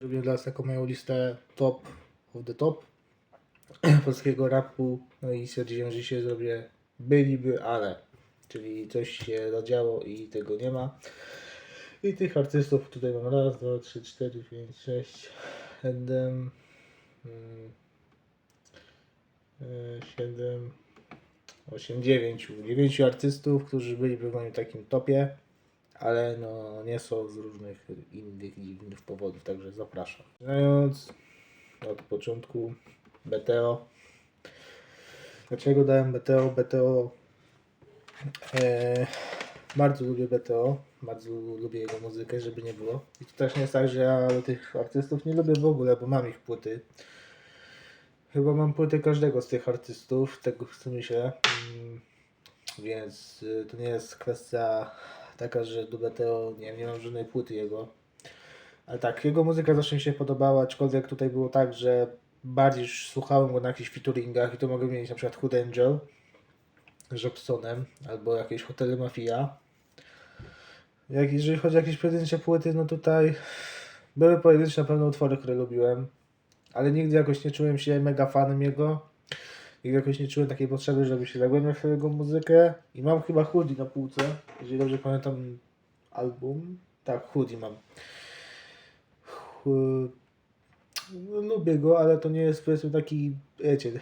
Zrobię dla Was taką moją listę top of the top polskiego rapu. No i stwierdziłem, że dzisiaj zrobię byliby, ale. Czyli coś się zadziało i tego nie ma. I tych artystów tutaj mam raz, dwa, trzy, cztery, pięć, sześć, siedem, mm, e, siedem, osiem, dziewięciu. Dziewięciu artystów, którzy byliby w moim takim topie, ale no nie są z różnych innych dziwnych powodów, także zapraszam. Zaczynając od początku BTO. Dlaczego dałem BTO? BTO e, bardzo lubię BTO, bardzo lubię jego muzykę, żeby nie było. I to też nie jest tak, że ja tych artystów nie lubię w ogóle, bo mam ich płyty. Chyba mam płyty każdego z tych artystów, tego co myślę. Mm, Więc y, to nie jest kwestia taka, że do BTO nie, nie mam żadnej płyty jego. Ale tak, jego muzyka zawsze mi się podobała, aczkolwiek tutaj było tak, że bardziej słuchałem go na jakichś featuringach i to mogę mieć na przykład Hood Angel z Jobsonem albo jakieś Hotele Mafia. Jak, jeżeli chodzi o jakieś pojedyncze płyty, no tutaj były pojedyncze na pewno utwory, które lubiłem, ale nigdy jakoś nie czułem się mega fanem jego. Jakoś nie czułem takiej potrzeby, żeby się zagłębiać w jego muzykę. I mam chyba Hoodie na półce, jeżeli dobrze pamiętam album. Tak, Hoodie mam. No, lubię go, ale to nie jest powiedzmy taki, wiecie,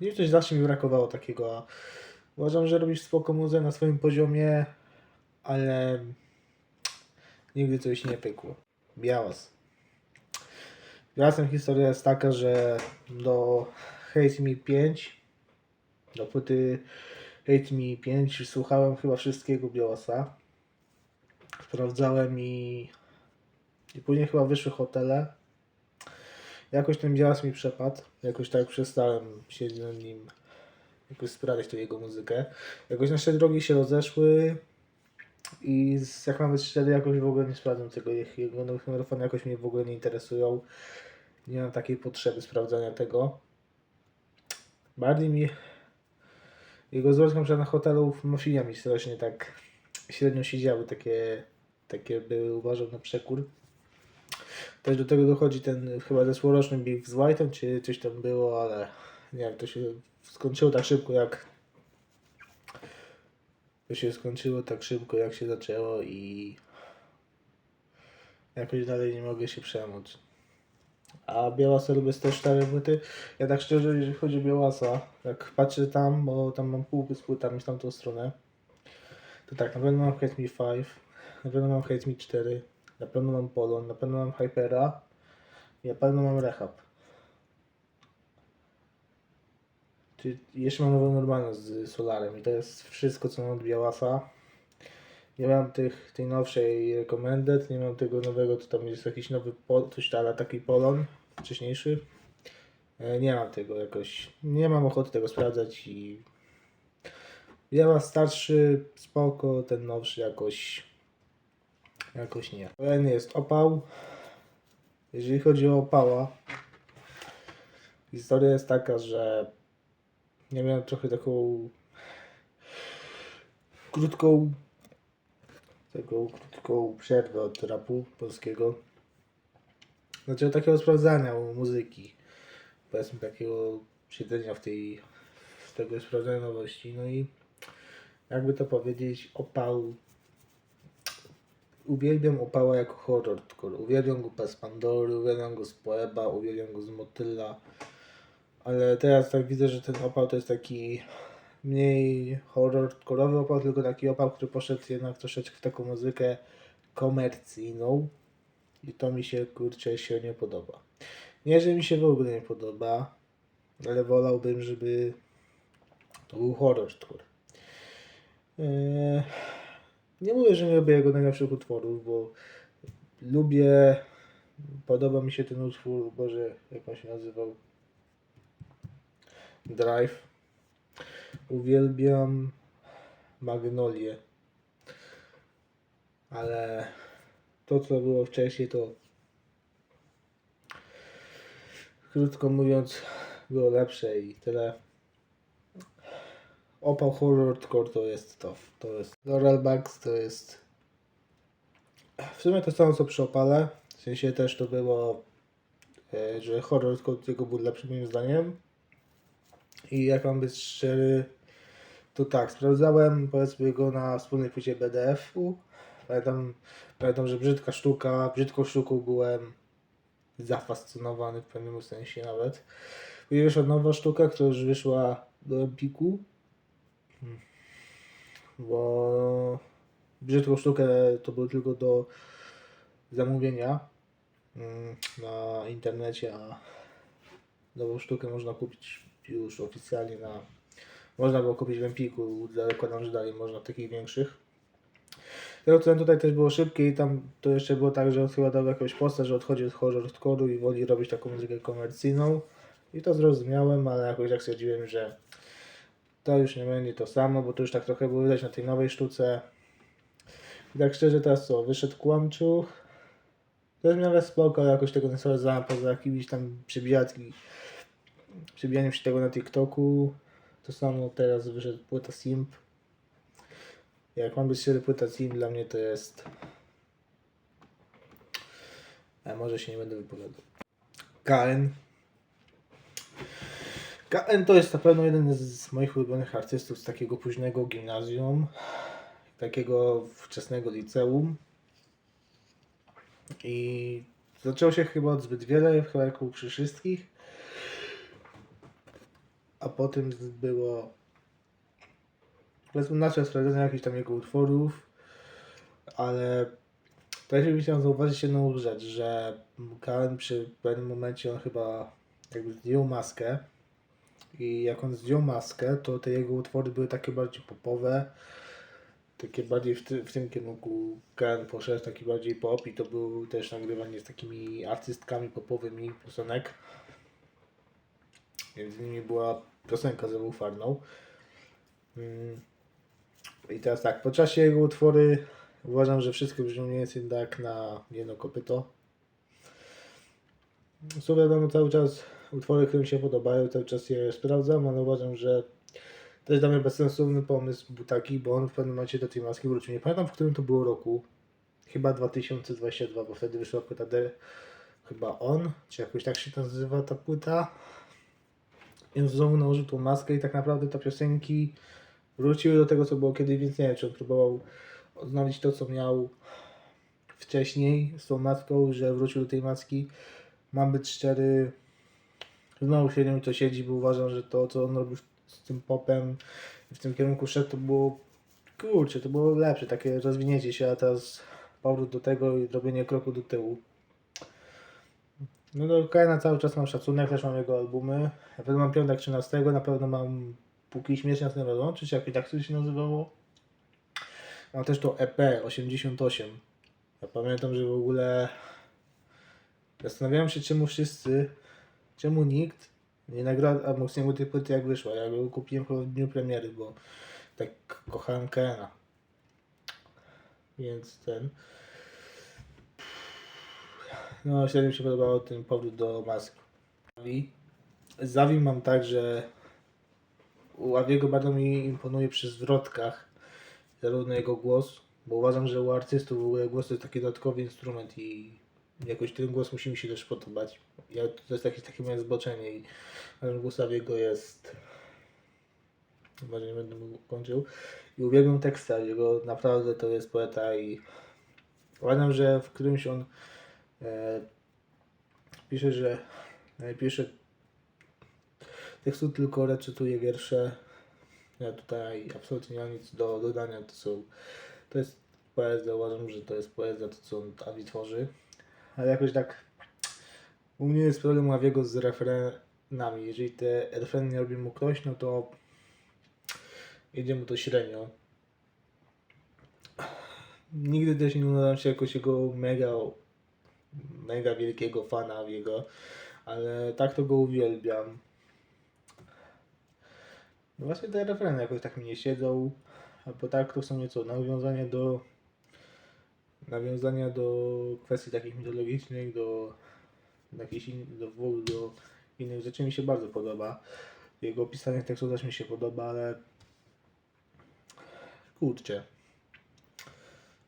nie coś zawsze mi brakowało takiego. a Uważam, że robisz spoko muzę na swoim poziomie, ale nigdy coś nie pykło. Białas. Białasem historia jest taka, że do Hate Me 5, do płyty Hate Me 5 słuchałem chyba wszystkiego Białasa. Sprawdzałem i i później chyba wyszły hotele. Jakoś ten białas mi przepadł. Jakoś tak przestałem się na nim jakoś sprawdzać tą jego muzykę. Jakoś nasze drogi się rozeszły i jak mamy szczery, jakoś w ogóle nie sprawdzam tego. Jego nowych jakoś mnie w ogóle nie interesują. Nie mam takiej potrzeby sprawdzania tego. Bardziej mi jego na przykład na hotelu w Mafia mi strasznie tak średnio siedziały. Takie, takie były uważam na przekór. Też do tego dochodzi ten chyba zeszłoroczny beef z White'em, czy coś tam było, ale nie wiem, to się skończyło tak szybko jak to się skończyło tak szybko jak się zaczęło i jakoś dalej nie mogę się przemóc. A Białasa lubię też stare płyty. Ja tak szczerze, jeżeli chodzi o Białasa, jak patrzę tam, bo tam mam półki z płytami w tamtą stronę, to tak, na pewno mam Hate Me 5, na pewno mam Hate Me 4, na pewno mam Polon, na pewno mam Hypera i na pewno mam Rehab. Czy jeszcze mam nową normalną z Solarem i to jest wszystko co mam od Białasa. Nie mam tych, tej nowszej Recommended, nie mam tego nowego, to tam jest jakiś nowy, pol, coś tam, taki Polon, wcześniejszy. E, Nie mam tego jakoś, nie mam ochoty tego sprawdzać i Białas starszy, spoko, ten nowszy jakoś Jakoś nie. Kolejny jest opał. Jeżeli chodzi o opała, historia jest taka, że ja miałem trochę taką krótką taką krótką przerwę od rapu polskiego. Znaczy od takiego sprawdzania muzyki. Powiedzmy takiego siedzenia w tej w tego sprawdzania nowości. No i jakby to powiedzieć, opał uwielbiam Opała jako horrorcore. Uwielbiam go z Pandory, uwielbiam go z Poeba, uwielbiam go z Motyla. Ale teraz tak widzę, że ten opał to jest taki mniej horrorcore'owy opał, tylko taki opał, który poszedł jednak troszeczkę w taką muzykę komercyjną. I to mi się kurczę się nie podoba. Nie, że mi się w ogóle nie podoba, ale wolałbym, żeby to był horrorcore. Eee, nie mówię, że nie lubię jego najlepszych utworów, bo lubię, podoba mi się ten utwór, Boże, jak on się nazywał? Drive. Uwielbiam Magnolię. Ale to, co było wcześniej, to krótko mówiąc, było lepsze i tyle. Opał Horrorcore to jest to. To jest Laurel Bugs to jest w sumie to samo co przy opale. sensie też to było, e, że horror od jego był lepszy moim zdaniem. I jak mam być szczery, to tak, sprawdzałem powiedzmy go na wspólnej płycie BDF-u. Pamiętam, pamiętam, że brzydka sztuka, brzydką sztuką byłem zafascynowany w pewnym sensie nawet. Później wyszła nowa sztuka, która już wyszła do Empiku. Bo brzydką sztukę to było tylko do zamówienia mm, na internecie, a nową sztukę można kupić już oficjalnie na. Można było kupić w Empiku, zakładam, że dalej można takich większych. Co tutaj też było szybkie i tam to jeszcze było tak, że on chyba dał jakąś postać, że odchodzi od horrorcore'u i woli robić taką muzykę komercyjną. I to zrozumiałem, ale jakoś tak stwierdziłem, że to już nie będzie to samo, bo to już tak trochę było widać na tej nowej sztuce. I tak szczerze teraz co, wyszedł Kłamczuch. To jest w spoko, ale jakoś tego nie sprawdzałem poza jakimiś tam przebijatki, przebijaniem się tego na TikToku. To samo teraz wyszedł płyta Simp. Jak mam być szczery, płyta Simp dla mnie to jest... A może się nie będę wypowiadał. KN. KN to jest na pewno jeden z moich ulubionych artystów z takiego późnego gimnazjum, takiego wczesnego liceum. I zaczęło się chyba od zbyt wiele, chyba jak u przy wszystkich. A potem było powiedzmy nasze sprawdzenie jakichś tam jego utworów, ale też bym chciał zauważyć jedną rzecz, że KN przy pewnym momencie on chyba jakby zdjął maskę i jak on zdjął maskę, to te jego utwory były takie bardziej popowe, takie bardziej w, ty, w tym kierunku KN poszedł, taki bardziej pop i to był też nagrywanie z takimi artystkami popowymi piosenek. Między innymi była piosenka z Ewą Farną. Mm. I teraz tak, po czasie jego utwory uważam, że wszystko brzmią mniej więcej tak na jedno kopyto. Są wiadomo cały czas utwory, które mi się podobają, cały czas je sprawdzam, ale uważam, że to jest dla mnie bezsensowny pomysł był taki, bo on w pewnym momencie do tej maski wrócił. Nie pamiętam w którym to było roku. Chyba 2022, bo wtedy wyszła płyta D. Chyba on, czy jakoś tak się nazywa ta płyta. I on znowu nałożył tą maskę i tak naprawdę te piosenki wróciły do tego, co było kiedyś, więc nie wiem, czy on próbował odnowić to, co miał wcześniej z tą maską, że wrócił do tej maski. Mam być szczery, znowu średnio mi to siedzi, bo uważam, że to, co on robił z tym popem, w tym kierunku szedł, to było, kurczę, to było lepsze, takie rozwinięcie się, a teraz powrót do tego i robienie kroku do tyłu. No do Kaina cały czas mam szacunek, też mam jego albumy. Na pewno mam piątek 13, na pewno mam Póki śmierć nas nie rozłączy, czy jakoś tak to się nazywało. Mam też to EP 88. Ja pamiętam, że w ogóle zastanawiałem się czemu wszyscy, czemu nikt nie nagrał Amoxiemu tej płyty jak wyszła. Ja go kupiłem w dniu premiery, bo tak kochałem Kena. Więc ten... No, średnio mi się podobał ten powrót do maski. Z Zawi mam tak, że u Awiego bardzo mi imponuje przy zwrotkach zarówno jego głos, bo uważam, że u artystów w ogóle głos to jest taki dodatkowy instrument i jakoś ten głos musi mi się też podobać. Ja, to jest jakieś takie moje zboczenie i uważam, głos Awiego jest... Chyba, że nie będę mu kończył. I uwielbiam teksty jego, naprawdę to jest poeta i uważam, że w którymś on pisze, że e, pisze tekstu tylko recytuję wiersze. Ja tutaj absolutnie nie mam nic do dodania. To, są, to jest poezja, uważam, że to jest poezja, to co on tworzy. Ale jakoś tak u mnie jest problem Aviego z refrenami. Jeżeli te refreny nie robi mu ktoś, no to idzie mu to średnio. Nigdy też nie uznałem się jakoś jego mega, mega wielkiego fana Aviego, ale tak to go uwielbiam. No właśnie te refreny jakoś tak mi nie siedzą, albo tak to są nieco nawiązania do nawiązania do kwestii takich mitologicznych, do jakichś in, do, do innych rzeczy mi się bardzo podoba. Jego pisanie tekstu też mi się podoba, ale kurczę.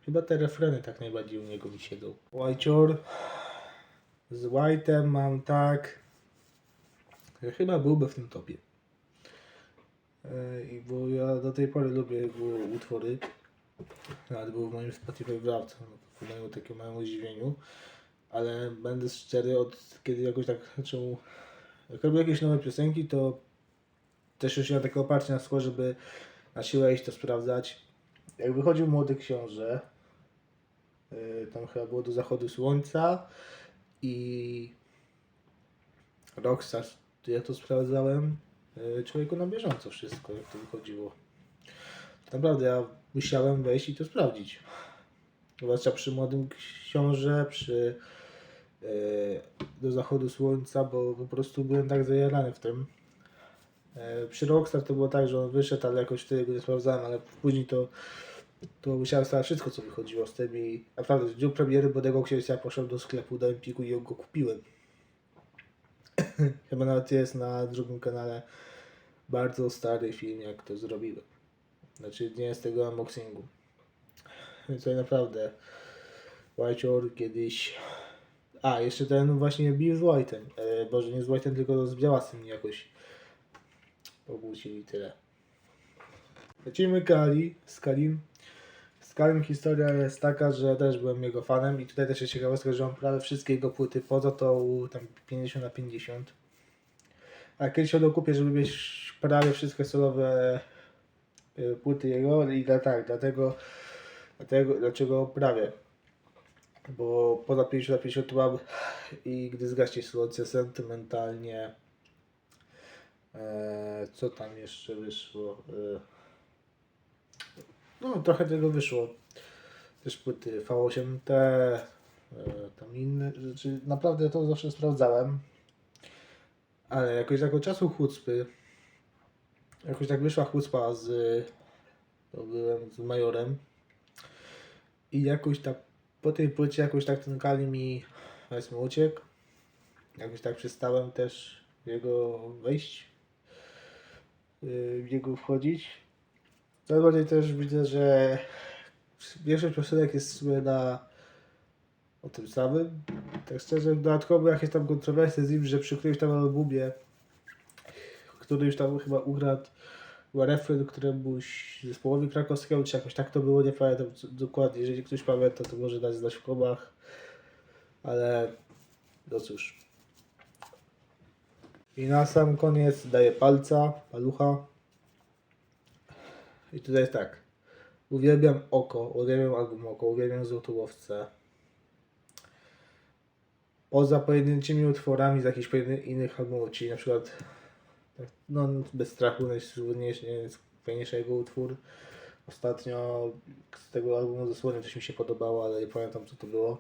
Chyba te refreny tak najbardziej u niego mi siedzą. Łajcior Z White'em mam tak. że Chyba byłby w tym topie. Yy, I bo ja do tej pory lubię jego utwory. Nawet był w moim Spotify Wrapped, no, ku mojemu takiemu małemu zdziwieniu. Ale będę szczery, od kiedy jakoś tak zaczął. Jak robię jakieś nowe piosenki, to też już miałem takie oparcie na skło, żeby na siłę iść to sprawdzać. Jak wychodził Młody Książę, tam chyba było do zachodu słońca i Rockstar, ja to sprawdzałem, yy, człowieku na bieżąco wszystko, jak to wychodziło. Naprawdę, ja musiałem wejść i to sprawdzić. Zwłaszcza przy Młodym Książę, przy yy, do zachodu słońca, bo po prostu byłem tak zajarany w tym. E, Przy Rockstar to było tak, że on wyszedł, ale jakoś wtedy go nie sprawdzałem, ale później to, to musiałem sprawdzić wszystko, co wychodziło z tym i naprawdę w dniu premiery Młodego Księcia poszedłem do sklepu, do Empiku i go kupiłem. Chyba nawet jest na drugim kanale bardzo stary film, jak to zrobiłem. Znaczy nie jest tego unboxingu. Więc tutaj naprawdę White Or kiedyś... A, jeszcze ten właśnie bił z White'em. E, Boże, nie z White'em, tylko z Białasem jakoś pokłócili tyle. Lecimy Kali, z Kalim. Z Kalim historia jest taka, że też byłem jego fanem i tutaj też jest ciekawostka, że on prawie wszystkie jego płyty poza tą tam 50 na 50. A kiedyś się dokupię, żeby mieć prawie wszystkie solowe y, płyty jego i tak, dlatego, dlatego, dlaczego prawie. Bo poza 50 na 50 to mam i gdy zgaśnie słońce sentymentalnie Eee, co tam jeszcze wyszło? Eee, no, trochę tego wyszło. Też płyty V8T, eee, tam inne rzeczy. Naprawdę to zawsze sprawdzałem. Ale jakoś jako czasu chucpy, jakoś tak wyszła chucpa z, to byłem z Majorem. I jakoś tak po tej płycie jakoś tak ten Kali mi powiedzmy uciekł. Jakoś tak przestałem też w jego wejść y, w niego wchodzić. Coraz bardziej też widzę, że większość piosenek jest w sumie na o tym samym. Tak szczerze, dodatkowo jakieś tam kontrowersje z nim, że przy którymś tam albumie, który już tam chyba ukradł chyba refren któremuś zespołowi krakowskiemu, czy jakoś tak to było, nie pamiętam dokładnie. Jeżeli ktoś pamięta, to może dać znać w komach. Ale no cóż. I na sam koniec daję palca, palucha. I tutaj jest tak. Uwielbiam oko, uwielbiam album oko, uwielbiam złotołowce. Poza pojedynczymi utworami z jakichś innych albumów, czyli na przykład tak, no, Bez strachu jego utwór. Ostatnio z tego albumu zasłonię coś mi się podobało, ale nie pamiętam co to było.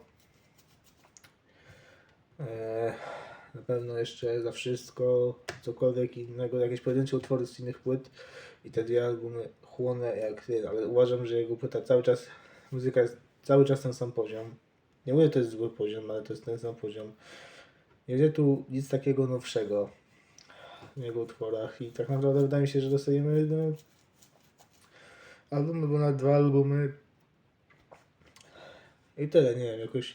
Eee, na pewno jeszcze za wszystko, cokolwiek innego, jakieś pojedyncze utwory z innych płyt i te dwie albumy chłonę jak ten, ale uważam, że jego płyta cały czas, muzyka jest cały czas ten sam poziom. Nie mówię, to jest zły poziom, ale to jest ten sam poziom. Nie widzę tu nic takiego nowszego w jego utworach i tak naprawdę wydaje mi się, że dostajemy no, album albo nawet dwa albumy i tyle, nie wiem, jakoś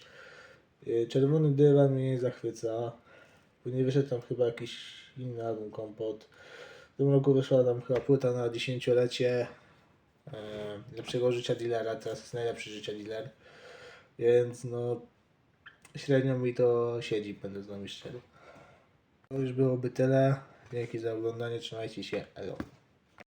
y, Czerwony Dywan mnie nie zachwyca. Później wyszedł tam chyba jakiś inny album, Kompot. W tym roku wyszła tam chyba płyta na dziesięciolecie e, lepszego życia dealera, teraz jest najlepszy życia dealer. Więc no średnio mi to siedzi, będę z wami szczery. To już byłoby tyle. Dzięki za oglądanie, trzymajcie się, elo.